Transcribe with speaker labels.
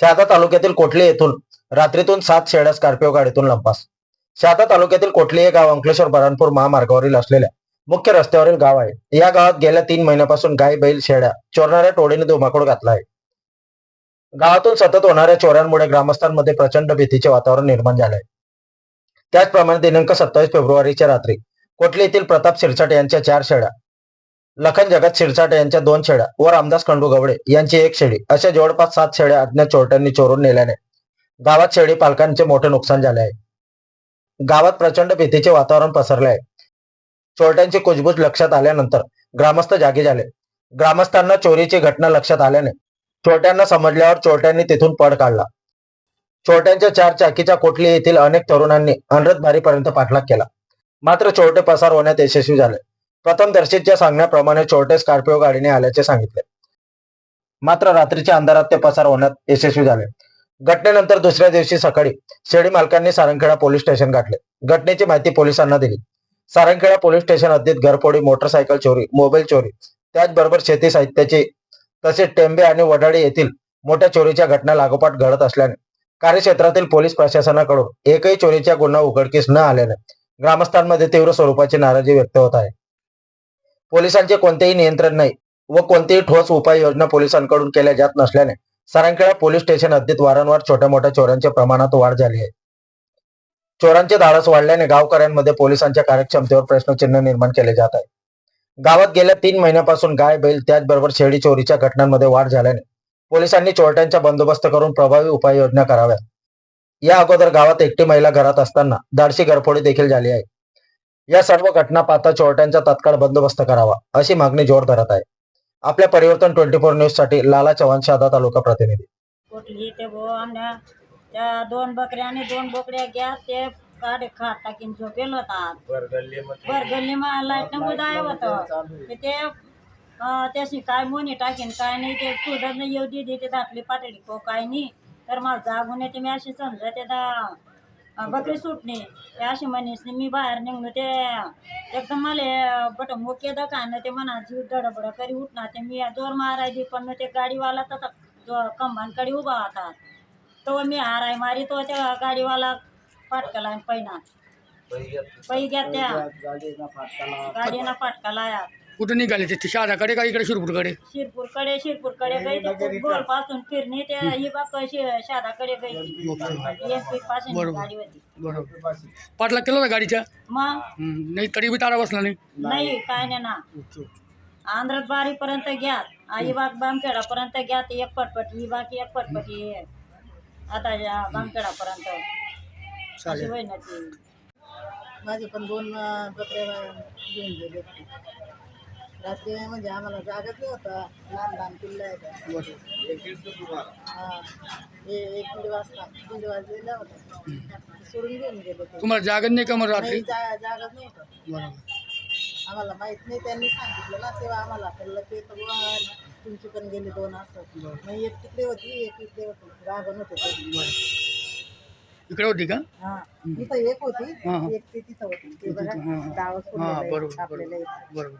Speaker 1: शहादा तालुक्यातील कोठले येथून रात्रीतून सात शेळ्या स्कॉर्पिओ गाडीतून लंपास. शहादा तालुक्यातील कोठले हे गाव अंकलेश्वर बरणपूर महामार्गावरील असलेल्या मुख्य रस्त्यावरील गाव आहे. या गावात गेल्या तीन महिन्यापासून गाय बैल शेळ्या चोरणाऱ्या टोळीने धुमाकूळ घातला आहे. गावातून सतत होणाऱ्या चोऱ्यांमुळे ग्रामस्थांमध्ये प्रचंड भीतीचे वातावरण निर्माण झाले आहे. त्याचप्रमाणे दिनांक सत्तावीस फेब्रुवारीच्या रात्री कोटली येथील प्रताप शिरसाट यांच्या चार शेळ्या लखन जगत शिरसाटे यांच्या दोन शेळ्या व रामदास खंडू गवडे यांची एक शेळी अशा जवळपास सात शेळ्या अज्ञात चोरट्यांनी चोरून नेल्याने गावात शेळी पालकांचे मोठे नुकसान झाले आहे. गावात प्रचंड भीतीचे वातावरण पसरले आहे. चोरट्यांची कुजबूज लक्षात आल्यानंतर ग्रामस्थ जागे झाले. ग्रामस्थांना चोरीची घटना लक्षात आल्याने चोरट्यांना समजल्यावर चोरट्यांनी तिथून पळ काढला. चोरट्यांच्या चार चाकीच्या कोटली येथील अनेक तरुणांनी अनरतबारीपर्यंत पाठलाग केला. मात्र चोरटे पसार होण्यात यशस्वी झाले. प्रथमदर्शीच्या सांगण्याप्रमाणे छोटे स्कॉर्पिओ गाडीने आल्याचे सांगितले. मात्र रात्रीच्या अंधारात ते पसार होण्यात यशस्वी झाले. घटनेनंतर दुसऱ्या दिवशी सकाळी शेळी मालकांनी सारंगखेडा पोलीस स्टेशन गाठले. घटनेची माहिती पोलिसांना दिली. सारंगखेडा पोलीस स्टेशन हद्दीत घरफोडी मोटरसायकल चोरी मोबाईल चोरी त्याचबरोबर शेती साहित्याची तसेच टेंबे आणि वडाळी येथील मोठ्या चोरीच्या घटना लागोपाठ घडत असल्याने कार्यक्षेत्रातील पोलीस प्रशासनाकडून एकही चोरीच्या गुन्हा उघडकीस न आल्याने ग्रामस्थांमध्ये तीव्र स्वरूपाची नाराजी व्यक्त होत आहे. पोलिसांचे कोणतेही नियंत्रण नाही व कोणतीही ठोस उपाययोजना पोलिसांकडून केल्या जात नसल्याने सारंगखेडा पोलीस स्टेशन हद्दीत वारंवार छोट्या मोठ्या चोऱ्यांच्या प्रमाणात वाढ झाली आहे. चोरांचे धाडस वाढल्याने गावकऱ्यांमध्ये पोलिसांच्या कार्यक्षमतेवर प्रश्नचिन्ह निर्माण केले जात आहे. गावात गेल्या तीन महिन्यापासून गाय बैल त्याचबरोबर शेळी चोरीच्या घटनांमध्ये वाढ झाल्याने पोलिसांनी चोरट्यांचा बंदोबस्त करून प्रभावी उपाययोजना कराव्या या अगोदर गावात एकटी महिला घरात असताना धाडशी घरफोडी देखील झाली आहे. या सर्व घटना पाहता चोरट्यांचा तात्काळ बंदोबस्त करावा अशी मागणी जोर धरत आहे. आपल्या परिवर्तन ट्वेंटी फोर न्यूजसाठी लाला चव्हाण शहादा तालुका प्रतिनिधी.
Speaker 2: कुठली ते भो आमच्या त्या दोन बकऱ्या आणि दोन बोकड्या घ्या ते काढे खात टाकीन झोपेल होतात. बर गल्ली मा लाइट न उदाय होतं. ते त्याशी काय मोनी टाकीन काय नाही ते सुधर येऊ दे ते दाखली पातळी को काय नाही. तर मला जागून येते मी अशी समजा ते बकरी सुटणे ते अशी म्हणीस मी बाहेर निघलो ते एकदम मला बट मोके दकान ते म्हणा जीव दडबड करी उठणार ते मी जोर मारायची पण ते गाडीवाला तर कंबांकडे उभा होता. तो मी हाराय मारी तो त्या गाडीवाला फाटकला पैना पै घ्या त्या गाडीना फाटका लाया.
Speaker 3: कुठं निघाले ते? शहादाकडे का इकडे शिरपूरकडे?
Speaker 2: शिरपूरकडे शिरपूरकडे गई ते गोलपासून फिरणे ते ही बाक शादाकडे गई. पासून.
Speaker 3: बरोबर.
Speaker 2: गाडी होती
Speaker 3: बरोबर पाठलाग केला ना गाडीच्या
Speaker 2: मग?
Speaker 3: हम्म, नाही तरी बी तारा बसला नाही.
Speaker 2: नाही काय नाही ना. आंध्रात बारीपर्यंत घ्या. आई बाग बामखेडापर्यंत घ्या ते एक पटपट. ही बाकी एक पटपट ही. आता या बामखेडापर्यंत. अशी
Speaker 3: चालेल.
Speaker 2: होय ना ती.
Speaker 4: माझे पण दोन बकऱ्या घेऊन गेले रात्री म्हणजे आम्हाला जागाच नाही होता लहान लहान हा. हे एक दीड वाजता दीड वाजलेला होता. सोडून घेऊन गेले
Speaker 3: तुम्हाला जागत नाही का मग रात्री?
Speaker 4: नाही जा जागाच नाही होता
Speaker 3: बरोबर.
Speaker 4: आम्हाला माहित नाही त्यांनी सांगितलं ना तेव्हा आम्हाला कळलं ते तर बुवा तुमची पण गेली दोन असं. मग एक तिकडे होती एक इकडे होती. रागण होते
Speaker 3: इकडे होती का?
Speaker 4: हा. इथं एक होती. एक ती तिथं होती. ते बघा
Speaker 3: बरोबर बरोबर.